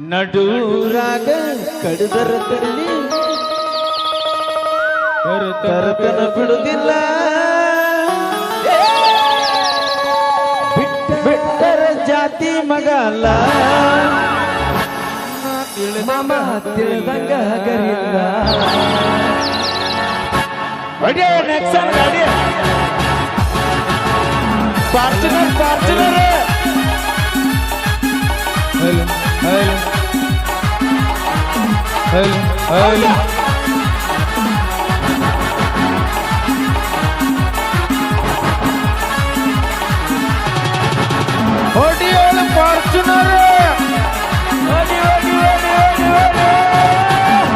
ನಡೂರಾಗ ಕಡಿದರ ಕಡಲಿ ತರತನ ಬಿಡುದಿಲ್ಲ. ಬಿಟ್ಟ- ಬಿಟ್ಟರ ಜಾತಿ ಮಗ ಅಲ್ಲ. ಮಾಮ ತಿಳಿದಂಗ next ಅಡಿಯ Fortuner Fortuner highly highly highly ಹೊಡಿಯೋಳು Fortuner ಹೊಡಿ ಹೊಡಿ ಹೊಡಿ ಹೊಡಿ ಹೊಡಿ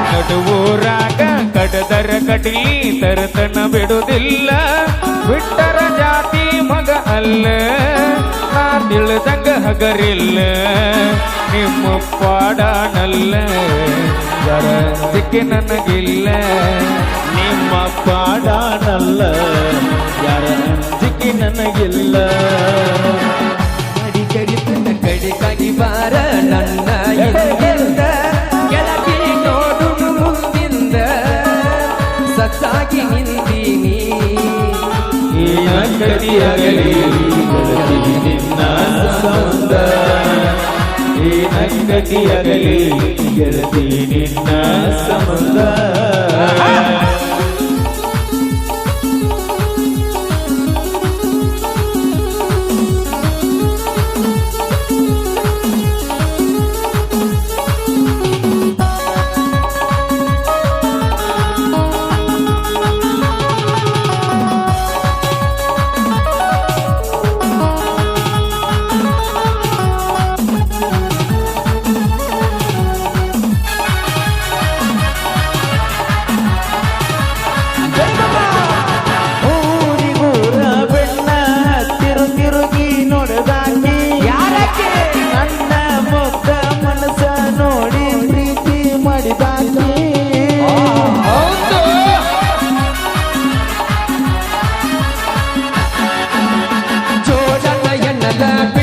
ನಡುವೂರಾಗ ಕಡದರ ಕಡಲಿ ತರತನ ಬಿಡುವುದಿಲ್ಲ ಬಿಟ್ಟರ ಜಾತಿ ಮಗ ಅಲ್ಲ ನಾ ತಿಳಿದಂಗ ಹಗರಿಲ್ಲ ನಿಮ್ಮ ಪಾಡಾನಲ್ಲ ಜರ ಸಿಕ್ಕಿ ನನಗಿಲ್ಲ. ನಿಮ್ಮ ಪಾಡಾನಲ್ಲ ಯಾರ ಸಿಕ್ಕಿ ನನಗಿಲ್ಲ. ಕಡಿ ಕಡಿತನ ಕಡಿ ಕಡಿ ಬಾರ ನನ್ನ ಹಿಂದಿಂದ. ಕೆಳಗೆ ನೋಡು ಮುಂದಿಂದ ಸತ್ತಾಗಿ ನಿಂತೀನಿ. ಈ ಅಂಗಡಿಯಾಗಲಿ ಸಂಬಂಧ ಈ ಅಂಗಡಿಯಾಗಲಿ ಗೆಳತಿ ನಿನ್ನ ಸಂಬಂಧ da da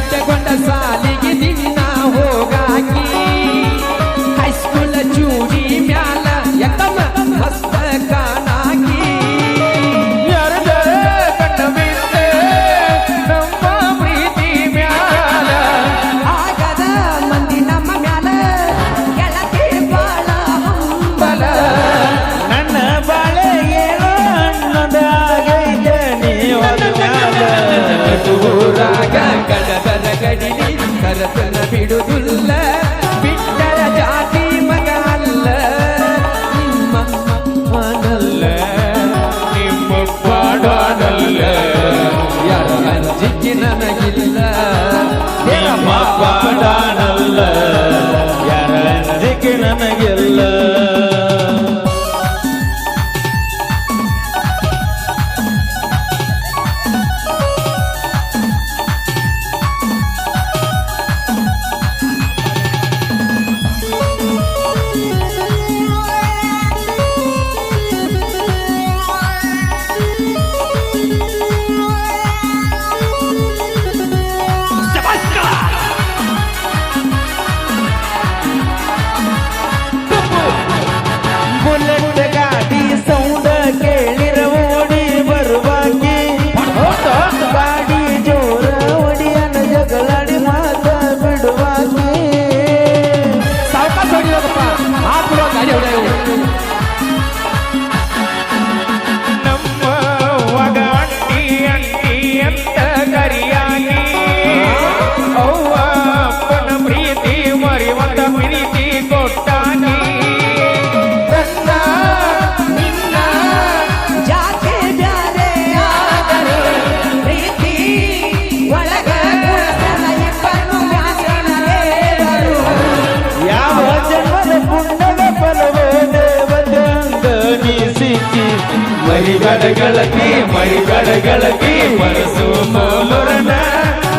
ಮರಿಗಡಗಳಗಿ ಮರಿಗಡಗಳಗಿ ಮನಸ್ಸು ಮೋಲರನ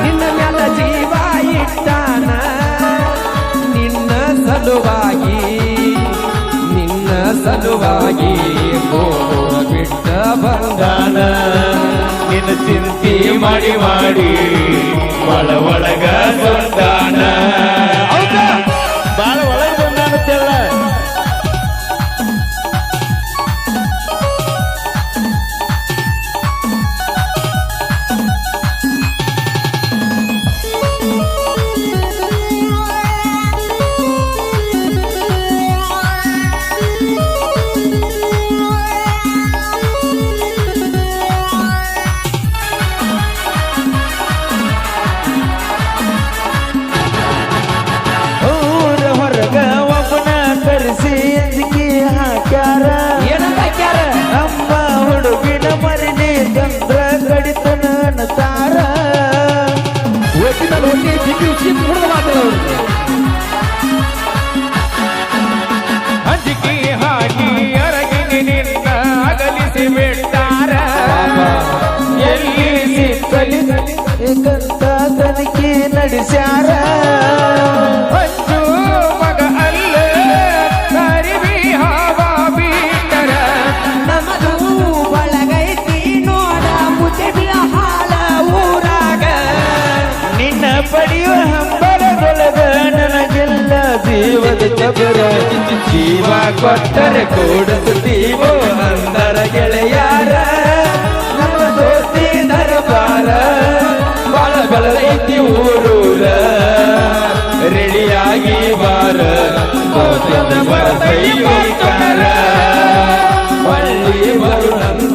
ನಿನ್ನ ಮ್ಯಾಲ ಜೀವ ಇಟ್ಟಾನ. ನಿನ್ನ ಸಲುವಾಗಿ ನಿನ್ನ ಸಲುವಾಗಿ ಬಿಟ್ಟ ಬಂದಾನ. ನಿನ್ನ ಚಿಂತೆ ಮಾಡಿ ಮಾಡಿ ಒಳ ಒಳಗ ಸಂತಾನ ಅಂಜಿಕೆ ಹಾಕಿ ಅರಗಿನಿ ನಿನ್ನ ಅಗಲಿಸಿ ಬಿಟ್ಟಾರ ಎಲ್ಲಿ ಸಿಕ್ಕಲಿ. ತನಿಖೆ ನಡೆಸ್ಯಾರ. ಜಬರ ಜೀವ ಕೊಟ್ಟರೆ ಕೂಡಿಸುತ್ತೀವೋ ಅಂದರ ಗೆಳೆಯಾರ. ನಮ್ಮ ದೋಸ್ತಿ ದರಬಾರ. ಬಾಳ ಬೆಳದೈತಿ ಊರೂರ. ರೆಡಿಯಾಗಿ ಬಾರ. ದೋಸ್ತಿಂದ ಬರ್ತೈಕಾರ ಬರು ಬರುಣಂತ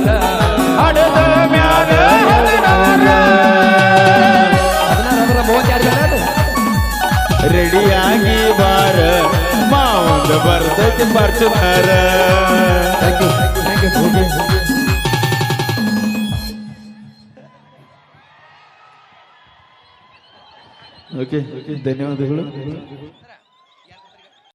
ಮಾವಂದ ಬರ್ತೈತಿ ಬರ್ತಾರ Thank you. Thank you. Okay ಧನ್ಯವಾದಗಳು